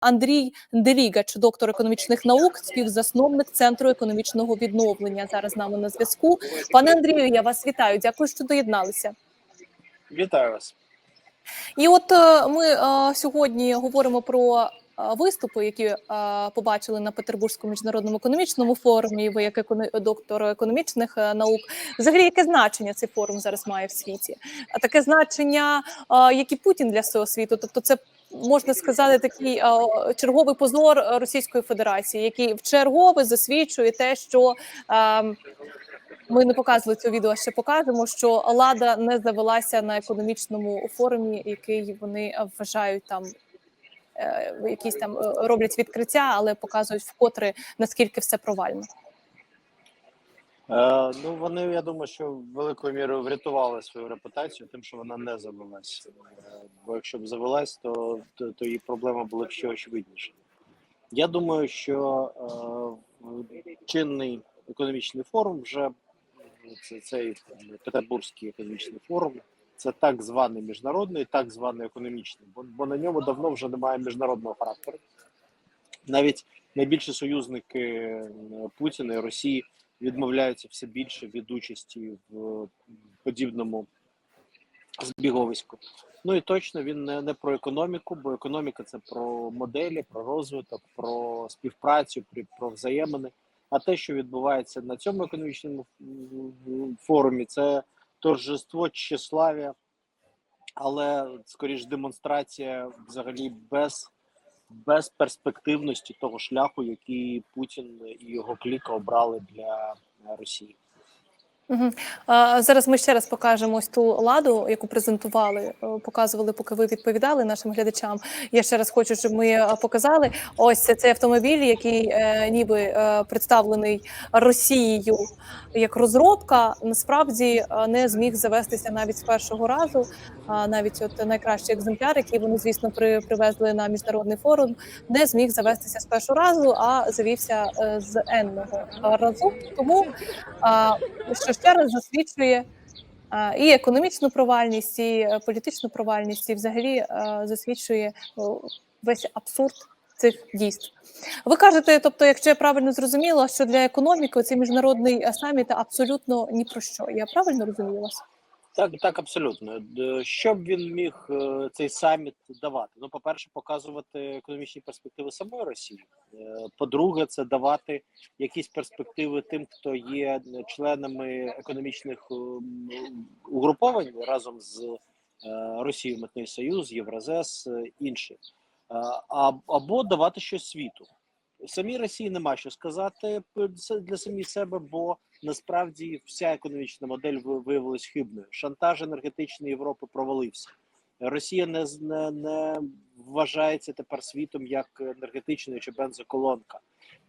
Андрій Делігач, доктор економічних наук, співзасновник центру економічного відновлення. Зараз з нами на зв'язку. Пане Андрію, я вас вітаю. Дякую, що доєдналися. Вітаю вас. І от е, ми е, сьогодні говоримо про е, виступи, які побачили на Петербурзькому міжнародному економічному форумі. Ви як еконо- доктор економічних наук, взагалі яке значення цей форум зараз має в світі? А таке значення, як і Путін для всього світу, тобто це. Можна сказати, такий черговий позор Російської Федерації, який в чергове засвідчує те, що ми не показували цього відео, а ще покажемо, що Лада не завелася на економічному форумі, який вони вважають там. е, Якісь там е, роблять відкриття, але показують вкотре наскільки все провально. Е, ну вони, я думаю, що великою мірою врятували свою репутацію, тим, що вона не завелась. Е, бо якщо б завелась, то, то, то її проблема була б ще очевидніша. Я думаю, що е, чинний економічний форум вже це, цей Петербурзький економічний форум. Це так званий міжнародний, так званий економічний, бо, бо на ньому давно вже немає міжнародного характеру. Навіть найбільші союзники е, Путіна і Росії відмовляються все більше від участі в подібному збіговиську. Ну і точно він не, не про економіку, бо економіка це про моделі, про розвиток, про співпрацю, про, взаємини. А те, що відбувається на цьому економічному форумі, це торжество тщеславія, але скоріш демонстрація взагалі без, без перспективності того шляху, який Путін і його кліка обрали для Росії. Угу. А, зараз ми ще раз покажемо ось ту ладу, яку презентували, е, показували, поки ви відповідали нашим глядачам. Я ще раз хочу, щоб ми е, показали. Ось цей автомобіль, який е, ніби е, представлений Росією як розробка, насправді е, не зміг завестися навіть з першого разу. А навіть от найкращий екземпляр, який вони, звісно, при, привезли на міжнародний форум, не зміг завестися з першого разу, а завівся з енного разу. Тому що ще раз засвідчує і економічну провальність, і е, політичну провальність, і взагалі е, засвідчує весь абсурд цих дійств. Ви кажете, тобто, якщо я правильно зрозуміла, що для економіки цей міжнародний е, саміт абсолютно ні про що. Я правильно розумію вас? Так, так, абсолютно. Що б він міг е, цей саміт давати? Ну, по-перше, показувати економічні перспективи самої Росії. Е, По-друге, це давати якісь перспективи тим, хто є членами економічних ем, угруповань разом з е, Росією, Митний Союз, Євразес, е, інші. Е, Або давати щось світу. Самій Росії нема що сказати для самі себе, бо насправді вся економічна модель виявилась хибною. Шантаж енергетичний Європи провалився. Росія не, не, не вважається тепер світом як енергетичною чи бензоколонка.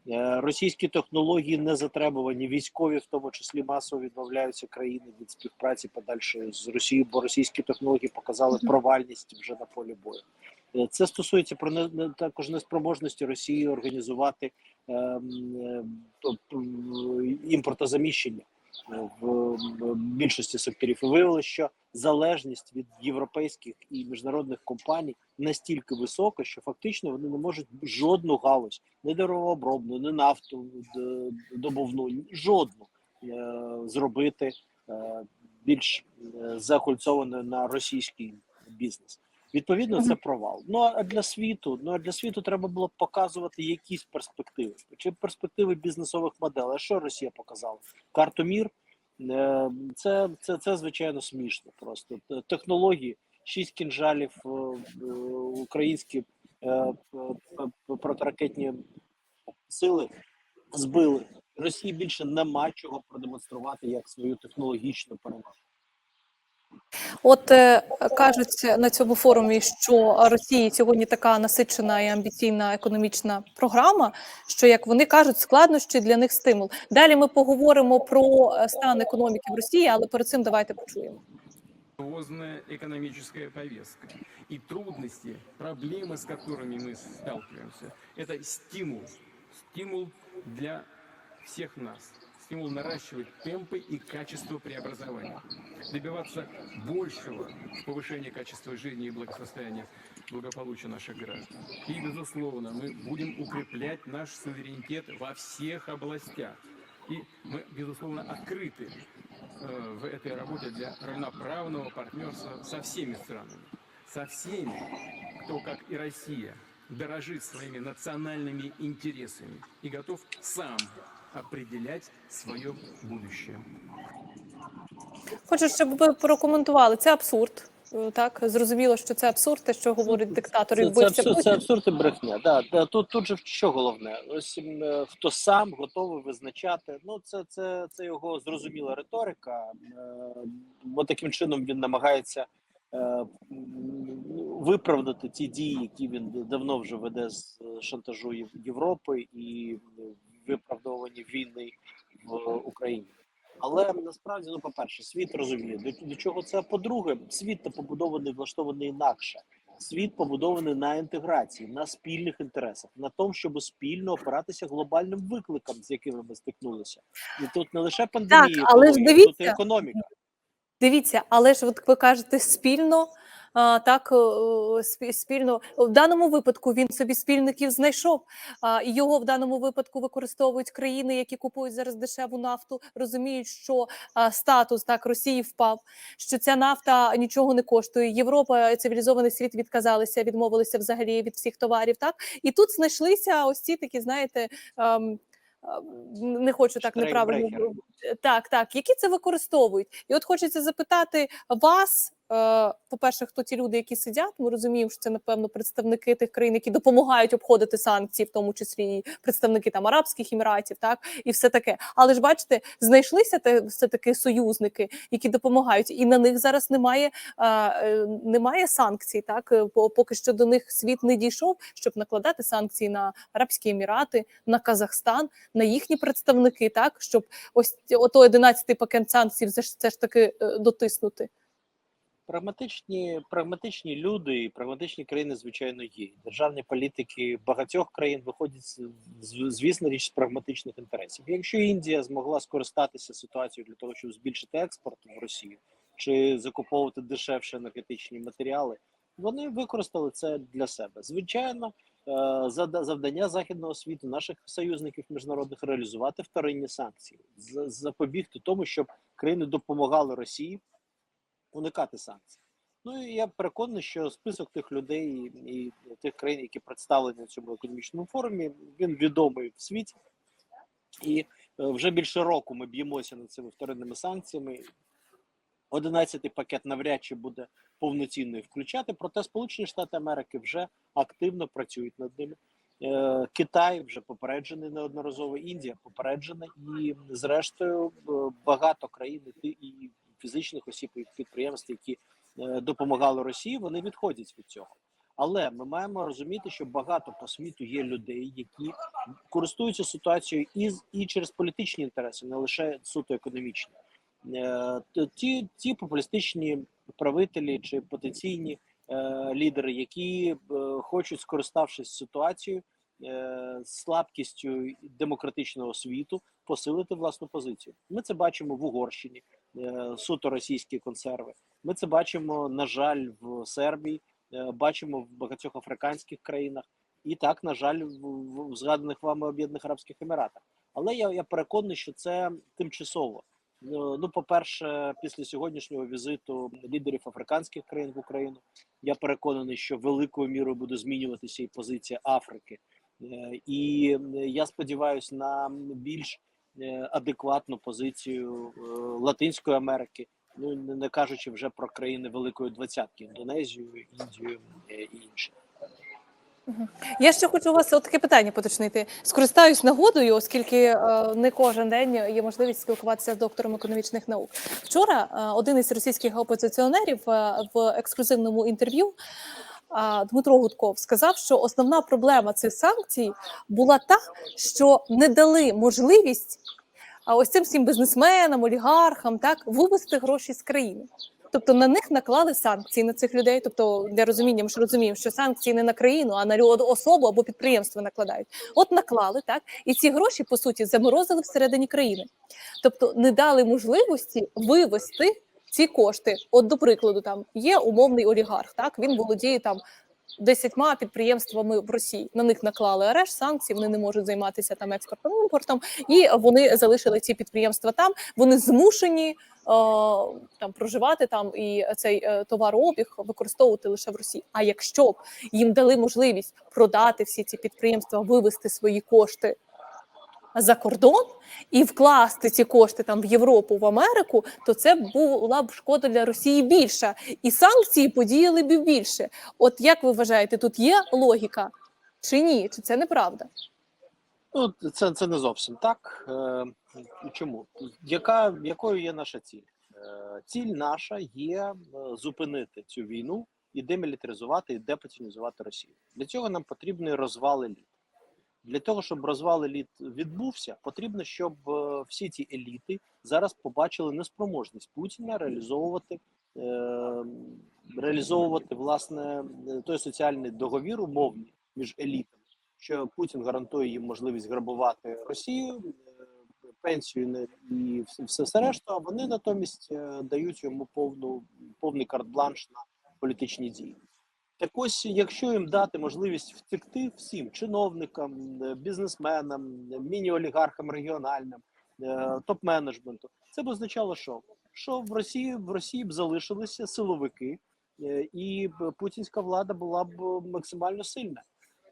Е, Російські технології не затребувані. Військові, в тому числі масово відмовляються країни від співпраці подальшої з Росією, бо російські технології показали провальність вже на полі бою. Е, Це стосується про не, також неспроможності Росії організувати ем, е, тобто, імпортозаміщення в більшості секторів. І виявилося, що залежність від європейських і міжнародних компаній настільки висока, що фактично вони не можуть жодну галузь, не деревообробну, не нафту добувну, жодну е, зробити е, більш закульцованою на російський бізнес. Відповідно, це провал. Ну а для світу, ну а для світу треба було б показувати якісь перспективи, чи перспективи бізнесових моделей. А що Росія показала? Карту мір Е, це, це, це звичайно смішно. Просто технології, шість кінжалів, е, е, українські протиракетні сили збили. Росії більше нема чого продемонструвати як свою технологічну перевагу. От е, кажуть на цьому форумі, що Росії сьогодні така насичена і амбіційна економічна програма, що як вони кажуть, складнощі для них стимул. Далі ми поговоримо про е, стан економіки в Росії, але перед цим давайте почуємо. серьезная экономическая повестка. И трудности, проблемы, с которыми мы сталкиваемся, это стимул. Стимул для всех нас. Стимул наращивать темпы и качество преобразования. Добиваться большего в повышении качества жизни и благосостояния благополучия наших граждан. И, безусловно, мы будем укреплять наш суверенитет во всех областях. И мы, безусловно, открыты э, в этой работе для равноправного партнерства со всеми странами, со всеми, кто, как и Россия, дорожит своими национальными интересами и готов сам определять свое будущее. Хочу, щоб ви прокоментували. Це абсурд. Е, Так, зрозуміло, що це абсурд, те, що говорить диктатор і Це, це, вбивця абсурд, це абсурд і брехня. Да, да, тут, тут же що головне? Ось е, хто сам готовий визначати. Ну, це, це, це його зрозуміла риторика, е, бо таким чином він намагається е, виправдати ті дії, які він давно вже веде з е, шантажу Європи і виправдовування війни в Україні. Але насправді, ну, по-перше, світ розуміє, до, до чого це. По-друге, світ та побудований, влаштований інакше. Світ побудований на інтеграції, на спільних інтересах, на тому, щоб спільно опиратися глобальним викликам, з якими ми стикнулися. І тут не лише пандемія, але ж екологія, тут і економіка. Дивіться, але ж от ви кажете спільно. Так, е, спільно в даному випадку він собі спільників знайшов. І його в даному випадку використовують країни, які купують зараз дешеву нафту, розуміють, що статус так Росії впав, що ця нафта нічого не коштує. Європа, цивілізований світ відказалися, відмовилися взагалі від всіх товарів. Так і тут знайшлися ось ці такі, знаєте. ем, ем, не хочу так неправильно так, так, які це використовують. І от хочеться запитати вас. Е, По-перше, хто ті люди, які сидять, ми розуміємо, що це напевно представники тих країн, які допомагають обходити санкції, в тому числі і представники там Арабських Еміратів, так і все таке. Але ж бачите, знайшлися те все таки союзники, які допомагають, і на них зараз немає, е, немає санкцій. Так поки що до них світ не дійшов, щоб накладати санкції на Арабські Емірати, на Казахстан, на їхні представники, так щоб ось ото 11-й пакет санкцій все ж таки е, дотиснути. Прагматичні, прагматичні люди і прагматичні країни, звичайно, є. Державні політики багатьох країн виходять звісно річ з прагматичних інтересів. Якщо Індія змогла скористатися ситуацією для того, щоб збільшити експорт в Росію чи закуповувати дешевші енергетичні матеріали, вони використали це для себе. Звичайно, е, завдання західного світу, наших союзників міжнародних реалізувати вторинні санкції, запобігти тому, щоб країни допомагали Росії уникати санкцій. Ну і я переконаний, що список тих людей і, тих країн, які представлені на цьому економічному форумі, він відомий в світі. І е, вже більше року ми б'ємося над цими вторинними санкціями. Одинадцятий пакет навряд чи буде повноцінно включати, проте Сполучені Штати Америки вже активно працюють над ними. Е, Китай вже попереджений неодноразово, Індія попереджена, і зрештою е, багато країн і фізичних осіб і підприємств, які е, допомагали Росії, вони відходять від цього. Але ми маємо розуміти, що багато по світу є людей, які користуються ситуацією і, і через політичні інтереси, не лише суто економічні. Е, Ті, ті популістичні правителі чи потенційні е, лідери, які хочуть, скориставшись ситуацією, слабкістю демократичного світу, посилити власну позицію. Ми це бачимо в Угорщині, суто російські консерви. Ми це бачимо, на жаль, в Сербії, е, бачимо в багатьох африканських країнах, і так, на жаль, в, згаданих вами Об'єднаних Арабських Еміратах. Але я, я переконаний, що це тимчасово. Ну, ну, по-перше, після сьогоднішнього візиту лідерів африканських країн в Україну, я переконаний, що великою мірою буде змінюватися і позиція Африки. Е, І е, я сподіваюся на більш е, адекватну позицію е, Латинської Америки, ну не кажучи вже про країни Великої Двадцятки, Індонезію, Індію е, і інші. Я ще хочу у вас таке питання поточнити. Скористаюсь нагодою, оскільки е, не кожен день є можливість спілкуватися з доктором економічних наук. Вчора е, один із російських опозиціонерів е, в ексклюзивному інтерв'ю е, Дмитро Гудков сказав, що основна проблема цих санкцій була та, що не дали можливість ось цим всім бізнесменам, олігархам так вивести гроші з країни. Тобто на них наклали санкції на цих людей. Тобто, для розуміння, ми ж розуміємо, що санкції не на країну, а на особу або підприємство накладають. От наклали так, і ці гроші по суті заморозили всередині країни. Тобто не дали можливості вивести ці кошти. От, до прикладу, там є умовний олігарх, так він володіє там десятьма підприємствами в Росії. На них наклали арешт, санкції, вони не можуть займатися там експортом імпортом, і вони залишили ці підприємства там. Вони змушені е, там проживати там і цей е, товарообіг використовувати лише в Росії. А якщо б їм дали можливість продати всі ці підприємства, вивести свої кошти за кордон і вкласти ці кошти там в Європу, в Америку, то це була б шкода для Росії більша, і санкції подіяли б більше. От як ви вважаєте, тут є логіка чи ні? Чи це неправда? Ну, це, це не зовсім так. Е, чому? Яка, якою є наша ціль? Е, ціль наша є е, зупинити цю війну і демілітаризувати, і депутінізувати Росію. Для цього нам потрібний розвал еліт. Для того, щоб розвал еліт відбувся, потрібно, щоб е, всі ці еліти зараз побачили неспроможність Путіна реалізовувати, е, реалізовувати власне той соціальний договір умовний між елітами що Путін гарантує їм можливість грабувати Росію, е, пенсію і все, все, решта. А вони натомість дають йому повну повний карт-бланш на політичні дії. Так ось, якщо їм дати можливість втекти всім чиновникам, е, бізнесменам, е, міні-олігархам регіональним, е, топ-менеджменту, це б означало, що що в Росії в Росії б залишилися силовики, і путінська влада була б максимально сильна.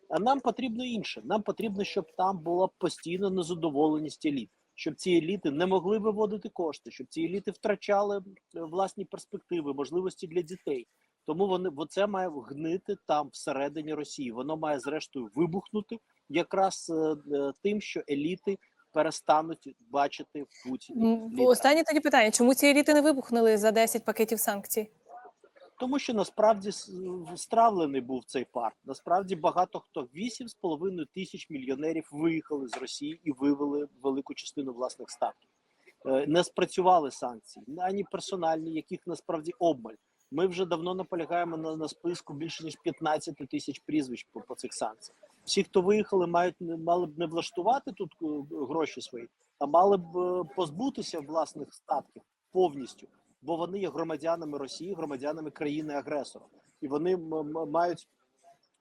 А нам потрібно інше. Нам потрібно, щоб там була постійна незадоволеність еліт, щоб ці еліти не могли виводити кошти, щоб ці еліти втрачали власні перспективи, можливості для дітей. Тому вони бо це має гнити там всередині Росії. Воно має зрештою вибухнути якраз е, е, тим, що еліти перестануть бачити в Путіні. Останнє тоді питання: чому ці еліти не вибухнули за 10 пакетів санкцій? Тому що насправді стравлений був цей парк. Насправді багато хто 8,5 тисяч мільйонерів виїхали з Росії і вивели велику частину власних статків. Е, Не спрацювали санкції, ані персональні, яких насправді обмаль. Ми вже давно наполягаємо на, на списку більше ніж 15 тисяч прізвищ по, по цих санкціях. Всі, хто виїхали, мають мали б не влаштувати тут е, гроші свої, а мали б е, позбутися власних статків повністю бо вони є громадянами Росії, громадянами країни-агресора, і вони мають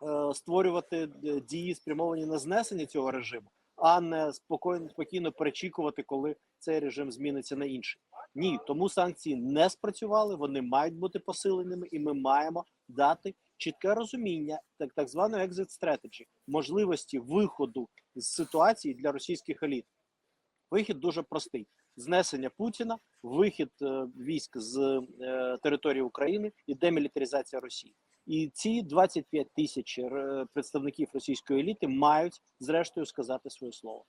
е, створювати е, дії, спрямовані на знесення цього режиму, а не спокійно спокійно перечікувати, коли цей режим зміниться на інший. Ні, тому санкції не спрацювали. Вони мають бути посиленими, і ми маємо дати чітке розуміння, так так званої exit strategy, можливості виходу з ситуації для російських еліт. Вихід дуже простий: знесення Путіна, вихід е, військ з е, території України і демілітаризація Росії. І ці 25 тисяч е, представників російської еліти мають зрештою сказати своє слово.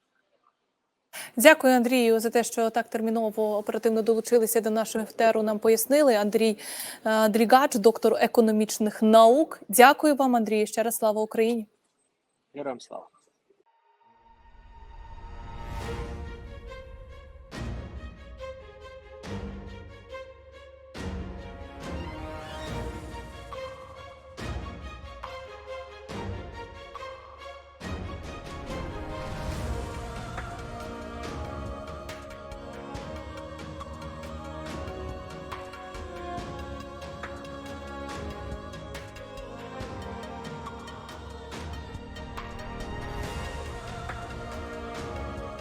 Дякую, Андрію, за те, що так терміново оперативно долучилися до нашого ефтеру. Нам пояснили. Андрій е, Дрігач, доктор економічних наук. Дякую вам, Андрій. Ще раз слава Україні. Героям слава.